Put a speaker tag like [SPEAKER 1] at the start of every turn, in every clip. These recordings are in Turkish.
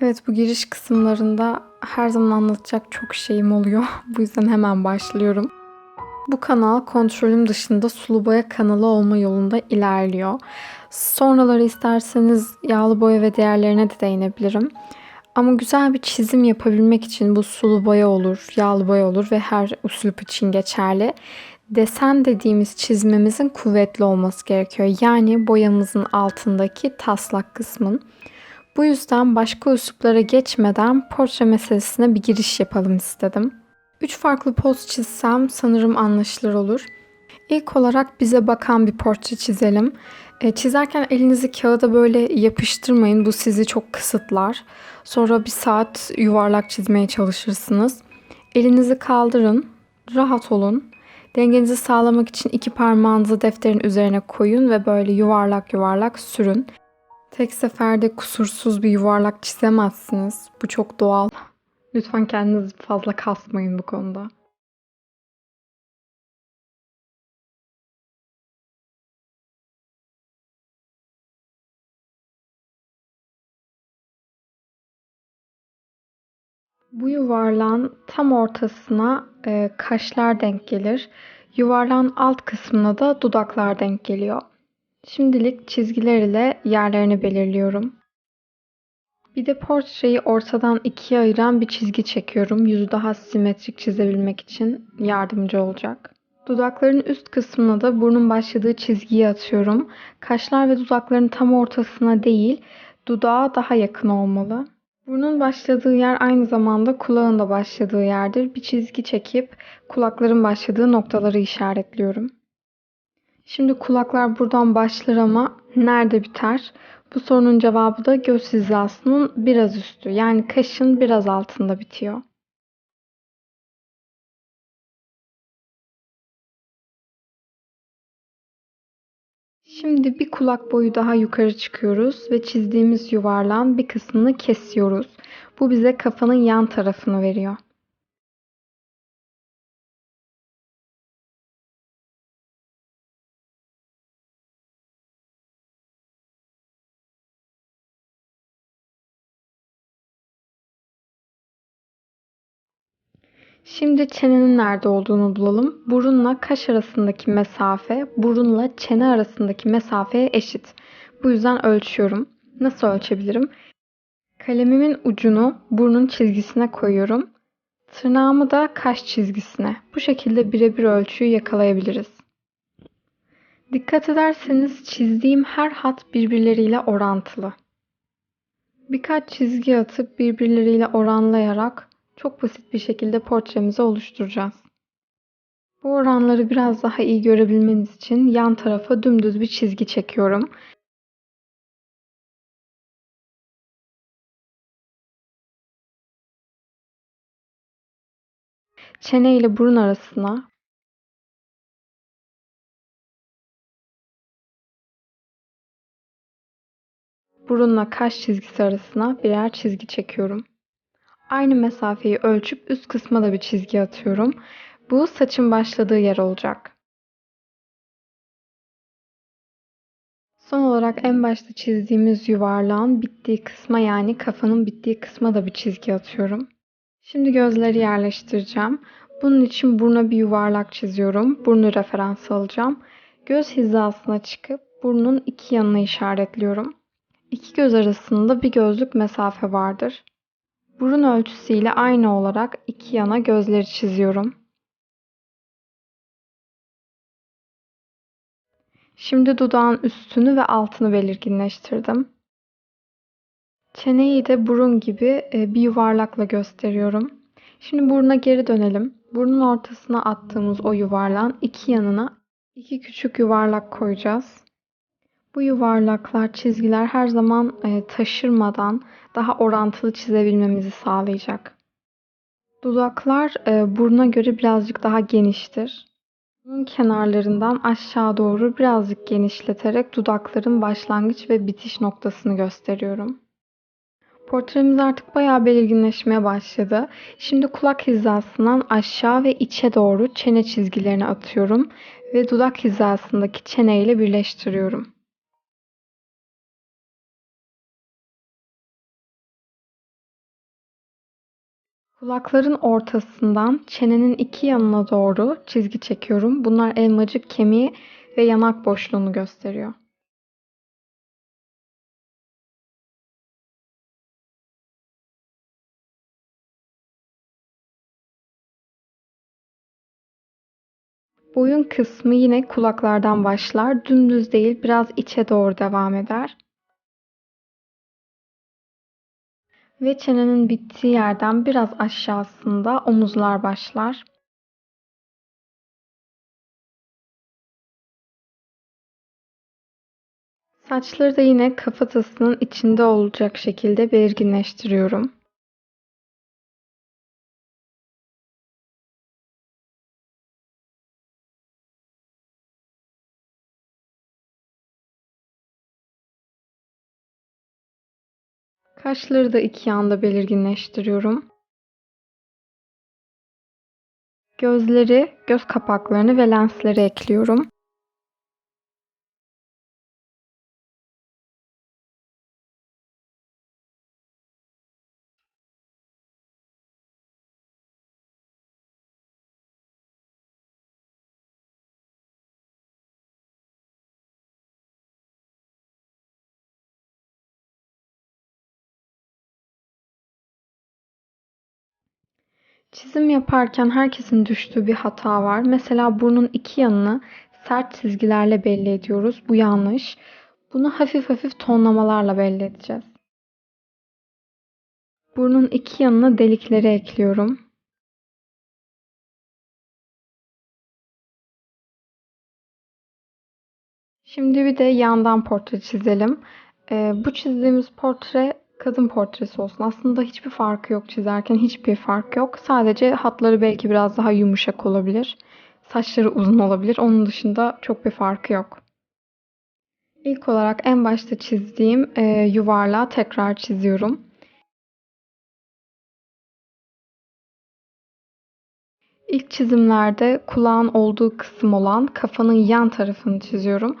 [SPEAKER 1] Evet bu giriş kısımlarında her zaman anlatacak çok şeyim oluyor. Bu yüzden hemen başlıyorum. Bu kanal kontrolüm dışında sulu boya kanalı olma yolunda ilerliyor. Sonraları isterseniz yağlı boya ve diğerlerine de değinebilirim. Ama güzel bir çizim yapabilmek için bu sulu boya olur, yağlı boya olur ve her üslup için geçerli. Desen dediğimiz çizmemizin kuvvetli olması gerekiyor. Yani boyamızın altındaki taslak kısmın. Bu yüzden başka üsluplara geçmeden portre meselesine bir giriş yapalım istedim. Üç farklı poz çizsem sanırım anlaşılır olur. İlk olarak bize bakan bir portre çizelim. E, çizerken elinizi kağıda böyle yapıştırmayın. Bu sizi çok kısıtlar. Sonra bir saat yuvarlak çizmeye çalışırsınız. Elinizi kaldırın. Rahat olun. Dengenizi sağlamak için iki parmağınızı defterin üzerine koyun ve böyle yuvarlak yuvarlak sürün. Tek seferde kusursuz bir yuvarlak çizemezsiniz. Bu çok doğal. Lütfen kendinizi fazla kasmayın bu konuda. Bu yuvarlağın tam ortasına e, kaşlar denk gelir. Yuvarlağın alt kısmına da dudaklar denk geliyor. Şimdilik çizgiler ile yerlerini belirliyorum. Bir de portreyi ortadan ikiye ayıran bir çizgi çekiyorum. Yüzü daha simetrik çizebilmek için yardımcı olacak. Dudakların üst kısmına da burnun başladığı çizgiyi atıyorum. Kaşlar ve dudakların tam ortasına değil, dudağa daha yakın olmalı. Burnun başladığı yer aynı zamanda kulağın da başladığı yerdir. Bir çizgi çekip kulakların başladığı noktaları işaretliyorum. Şimdi kulaklar buradan başlar ama nerede biter? Bu sorunun cevabı da göz hizasının biraz üstü. Yani kaşın biraz altında bitiyor. Şimdi bir kulak boyu daha yukarı çıkıyoruz ve çizdiğimiz yuvarlağın bir kısmını kesiyoruz. Bu bize kafanın yan tarafını veriyor. Şimdi çenenin nerede olduğunu bulalım. Burunla kaş arasındaki mesafe, burunla çene arasındaki mesafeye eşit. Bu yüzden ölçüyorum. Nasıl ölçebilirim? Kalemimin ucunu burnun çizgisine koyuyorum. Tırnağımı da kaş çizgisine. Bu şekilde birebir ölçüyü yakalayabiliriz. Dikkat ederseniz çizdiğim her hat birbirleriyle orantılı. Birkaç çizgi atıp birbirleriyle oranlayarak çok basit bir şekilde portremizi oluşturacağız. Bu oranları biraz daha iyi görebilmeniz için yan tarafa dümdüz bir çizgi çekiyorum. Çene ile burun arasına burunla kaş çizgisi arasına birer çizgi çekiyorum. Aynı mesafeyi ölçüp üst kısma da bir çizgi atıyorum. Bu saçın başladığı yer olacak. Son olarak en başta çizdiğimiz yuvarlağın bittiği kısma yani kafanın bittiği kısma da bir çizgi atıyorum. Şimdi gözleri yerleştireceğim. Bunun için buruna bir yuvarlak çiziyorum. Burnu referans alacağım. Göz hizasına çıkıp burnun iki yanına işaretliyorum. İki göz arasında bir gözlük mesafe vardır. Burun ölçüsüyle aynı olarak iki yana gözleri çiziyorum. Şimdi dudağın üstünü ve altını belirginleştirdim. Çeneyi de burun gibi e, bir yuvarlakla gösteriyorum. Şimdi buruna geri dönelim. Burnun ortasına attığımız o yuvarlağın iki yanına iki küçük yuvarlak koyacağız. Bu yuvarlaklar, çizgiler her zaman e, taşırmadan daha orantılı çizebilmemizi sağlayacak. Dudaklar e, buruna göre birazcık daha geniştir. Bunun kenarlarından aşağı doğru birazcık genişleterek dudakların başlangıç ve bitiş noktasını gösteriyorum. Portremiz artık bayağı belirginleşmeye başladı. Şimdi kulak hizasından aşağı ve içe doğru çene çizgilerini atıyorum ve dudak hizasındaki çene ile birleştiriyorum. Kulakların ortasından çenenin iki yanına doğru çizgi çekiyorum. Bunlar elmacık kemiği ve yanak boşluğunu gösteriyor. Boyun kısmı yine kulaklardan başlar. Dümdüz değil, biraz içe doğru devam eder. Ve çenenin bittiği yerden biraz aşağısında omuzlar başlar. Saçları da yine kafatasının içinde olacak şekilde belirginleştiriyorum. Kaşları da iki yanda belirginleştiriyorum. Gözleri, göz kapaklarını ve lensleri ekliyorum. Çizim yaparken herkesin düştüğü bir hata var. Mesela burnun iki yanını sert çizgilerle belli ediyoruz. Bu yanlış. Bunu hafif hafif tonlamalarla belli edeceğiz. Burnun iki yanına delikleri ekliyorum. Şimdi bir de yandan portre çizelim. Ee, bu çizdiğimiz portre kadın portresi olsun. Aslında hiçbir farkı yok çizerken. Hiçbir fark yok. Sadece hatları belki biraz daha yumuşak olabilir. Saçları uzun olabilir. Onun dışında çok bir farkı yok. İlk olarak en başta çizdiğim e, yuvarlağı tekrar çiziyorum. İlk çizimlerde kulağın olduğu kısım olan kafanın yan tarafını çiziyorum.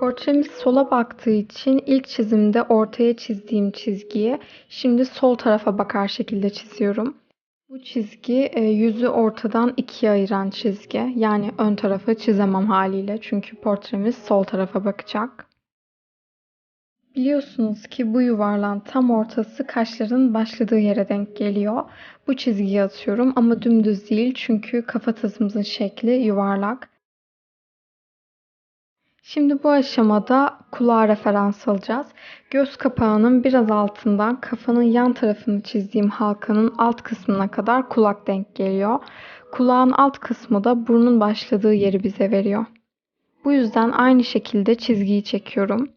[SPEAKER 1] Portremiz sola baktığı için ilk çizimde ortaya çizdiğim çizgiyi şimdi sol tarafa bakar şekilde çiziyorum. Bu çizgi e, yüzü ortadan ikiye ayıran çizgi. Yani ön tarafı çizemem haliyle çünkü portremiz sol tarafa bakacak. Biliyorsunuz ki bu yuvarlan tam ortası kaşların başladığı yere denk geliyor. Bu çizgiyi atıyorum ama dümdüz değil çünkü kafatasımızın şekli yuvarlak. Şimdi bu aşamada kulağa referans alacağız. Göz kapağının biraz altından kafanın yan tarafını çizdiğim halkanın alt kısmına kadar kulak denk geliyor. Kulağın alt kısmı da burnun başladığı yeri bize veriyor. Bu yüzden aynı şekilde çizgiyi çekiyorum.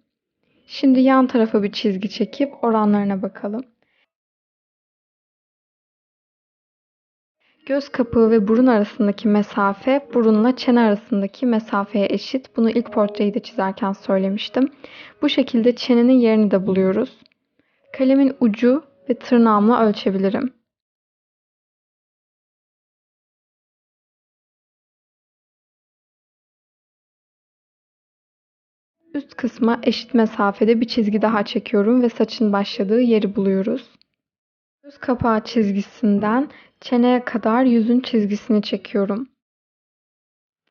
[SPEAKER 1] Şimdi yan tarafa bir çizgi çekip oranlarına bakalım. Göz kapağı ve burun arasındaki mesafe burunla çene arasındaki mesafeye eşit. Bunu ilk portreyi de çizerken söylemiştim. Bu şekilde çenenin yerini de buluyoruz. Kalemin ucu ve tırnağımla ölçebilirim. Üst kısma eşit mesafede bir çizgi daha çekiyorum ve saçın başladığı yeri buluyoruz. Göz kapağı çizgisinden çeneye kadar yüzün çizgisini çekiyorum.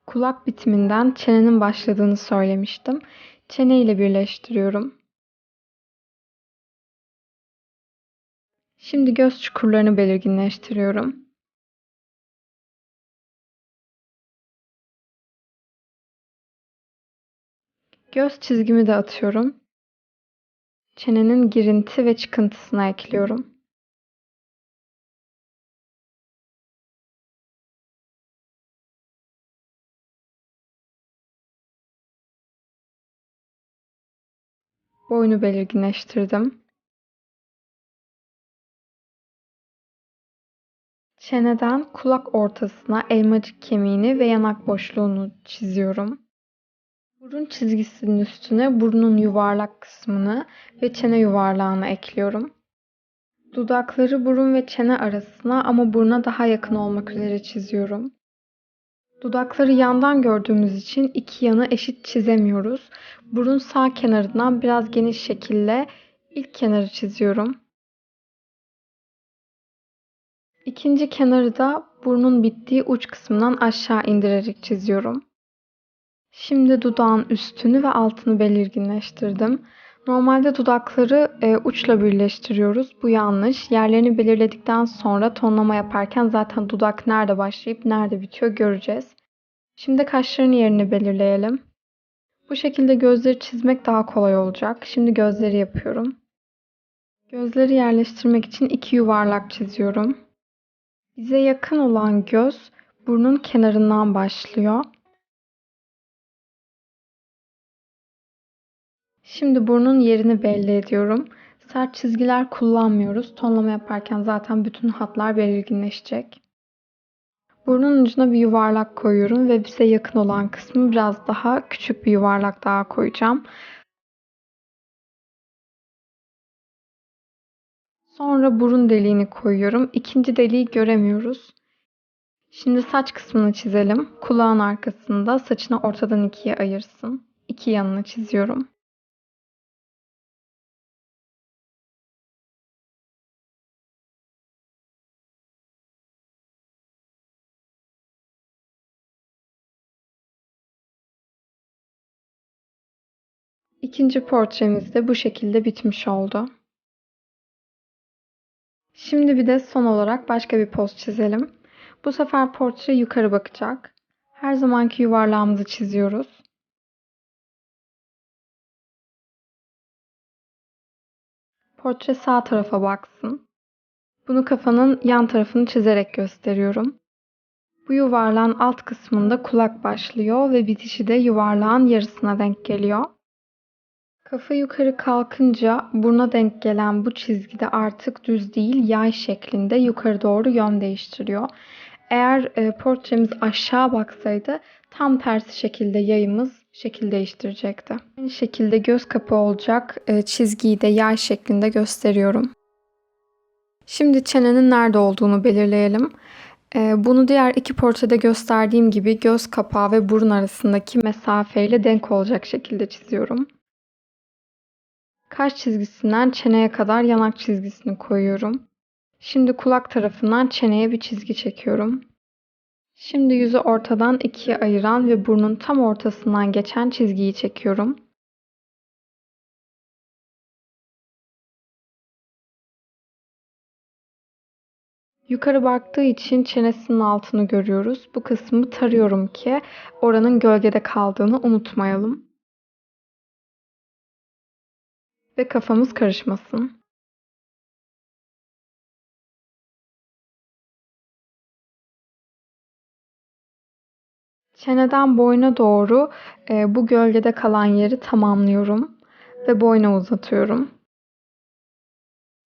[SPEAKER 1] Kulak bitiminden çenenin başladığını söylemiştim. Çene ile birleştiriyorum. Şimdi göz çukurlarını belirginleştiriyorum. Göz çizgimi de atıyorum. Çenenin girinti ve çıkıntısına ekliyorum. Boynu belirginleştirdim. Çeneden kulak ortasına elmacık kemiğini ve yanak boşluğunu çiziyorum. Burun çizgisinin üstüne burnun yuvarlak kısmını ve çene yuvarlağını ekliyorum. Dudakları burun ve çene arasına ama buruna daha yakın olmak üzere çiziyorum. Dudakları yandan gördüğümüz için iki yanı eşit çizemiyoruz. Burun sağ kenarından biraz geniş şekilde ilk kenarı çiziyorum. İkinci kenarı da burnun bittiği uç kısmından aşağı indirerek çiziyorum. Şimdi dudağın üstünü ve altını belirginleştirdim. Normalde dudakları e, uçla birleştiriyoruz. Bu yanlış. Yerlerini belirledikten sonra tonlama yaparken zaten dudak nerede başlayıp nerede bitiyor göreceğiz. Şimdi kaşların yerini belirleyelim. Bu şekilde gözleri çizmek daha kolay olacak. Şimdi gözleri yapıyorum. Gözleri yerleştirmek için iki yuvarlak çiziyorum. Bize yakın olan göz burnun kenarından başlıyor. Şimdi burnun yerini belli ediyorum. Sert çizgiler kullanmıyoruz. Tonlama yaparken zaten bütün hatlar belirginleşecek. Burnun ucuna bir yuvarlak koyuyorum ve bize yakın olan kısmı biraz daha küçük bir yuvarlak daha koyacağım. Sonra burun deliğini koyuyorum. İkinci deliği göremiyoruz. Şimdi saç kısmını çizelim. Kulağın arkasında saçını ortadan ikiye ayırsın. İki yanını çiziyorum. İkinci portremiz de bu şekilde bitmiş oldu. Şimdi bir de son olarak başka bir poz çizelim. Bu sefer portre yukarı bakacak. Her zamanki yuvarlağımızı çiziyoruz. Portre sağ tarafa baksın. Bunu kafanın yan tarafını çizerek gösteriyorum. Bu yuvarlağın alt kısmında kulak başlıyor ve bitişi de yuvarlağın yarısına denk geliyor. Kafa yukarı kalkınca buruna denk gelen bu çizgide artık düz değil yay şeklinde yukarı doğru yön değiştiriyor. Eğer e, portremiz aşağı baksaydı tam tersi şekilde yayımız şekil değiştirecekti. Aynı şekilde göz kapı olacak e, çizgiyi de yay şeklinde gösteriyorum. Şimdi çenenin nerede olduğunu belirleyelim. E, bunu diğer iki portrede gösterdiğim gibi göz kapağı ve burun arasındaki mesafeyle denk olacak şekilde çiziyorum. Kaş çizgisinden çeneye kadar yanak çizgisini koyuyorum. Şimdi kulak tarafından çeneye bir çizgi çekiyorum. Şimdi yüzü ortadan ikiye ayıran ve burnun tam ortasından geçen çizgiyi çekiyorum. Yukarı baktığı için çenesinin altını görüyoruz. Bu kısmı tarıyorum ki oranın gölgede kaldığını unutmayalım. Ve kafamız karışmasın. Çeneden boyna doğru e, bu gölgede kalan yeri tamamlıyorum ve boyna uzatıyorum.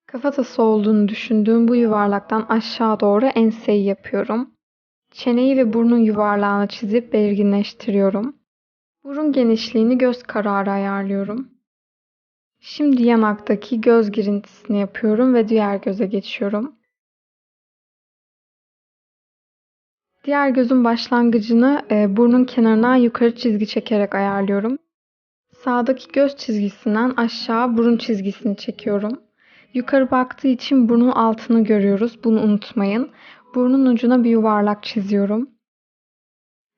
[SPEAKER 1] Kafatası olduğunu düşündüğüm bu yuvarlaktan aşağı doğru enseyi yapıyorum. Çeneyi ve burnun yuvarlağını çizip belirginleştiriyorum. Burun genişliğini göz kararı ayarlıyorum. Şimdi yanaktaki göz girintisini yapıyorum ve diğer göze geçiyorum. Diğer gözün başlangıcını e, burnun kenarına yukarı çizgi çekerek ayarlıyorum. Sağdaki göz çizgisinden aşağı burun çizgisini çekiyorum. Yukarı baktığı için burnun altını görüyoruz. Bunu unutmayın. Burnun ucuna bir yuvarlak çiziyorum.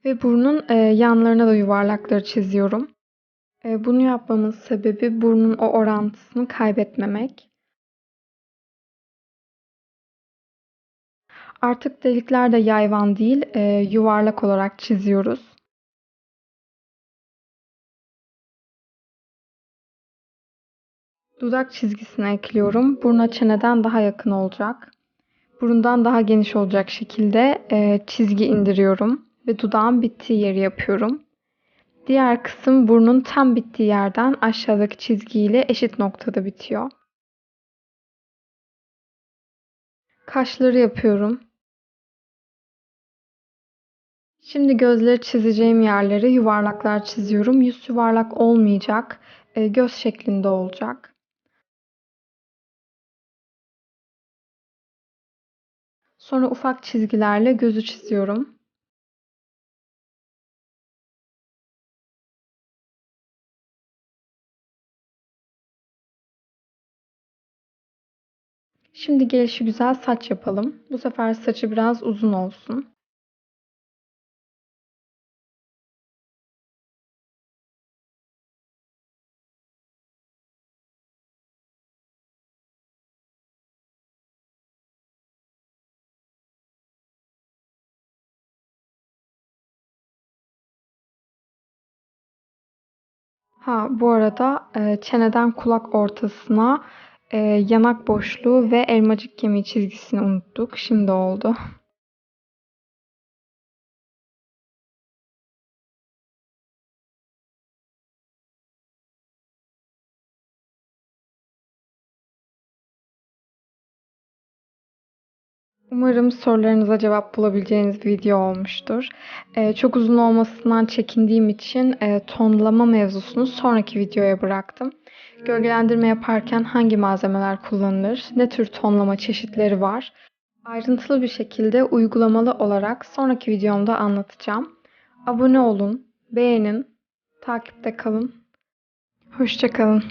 [SPEAKER 1] Ve burnun e, yanlarına da yuvarlakları çiziyorum. E, bunu yapmamın sebebi burnun o orantısını kaybetmemek. Artık delikler de yayvan değil, e, yuvarlak olarak çiziyoruz. Dudak çizgisini ekliyorum. Buruna çeneden daha yakın olacak. Burundan daha geniş olacak şekilde e, çizgi indiriyorum ve dudağın bittiği yeri yapıyorum. Diğer kısım burnun tam bittiği yerden aşağıdaki çizgiyle eşit noktada bitiyor. Kaşları yapıyorum. Şimdi gözleri çizeceğim yerlere yuvarlaklar çiziyorum. Yüz yuvarlak olmayacak. E, göz şeklinde olacak. Sonra ufak çizgilerle gözü çiziyorum. Şimdi gelişi güzel saç yapalım. Bu sefer saçı biraz uzun olsun. Ha, bu arada e, çeneden kulak ortasına e, yanak boşluğu ve elmacık kemiği çizgisini unuttuk. Şimdi oldu. Umarım sorularınıza cevap bulabileceğiniz bir video olmuştur. Ee, çok uzun olmasından çekindiğim için e, tonlama mevzusunu sonraki videoya bıraktım. Gölgelendirme yaparken hangi malzemeler kullanılır, ne tür tonlama çeşitleri var, ayrıntılı bir şekilde uygulamalı olarak sonraki videomda anlatacağım. Abone olun, beğenin, takipte kalın. Hoşçakalın.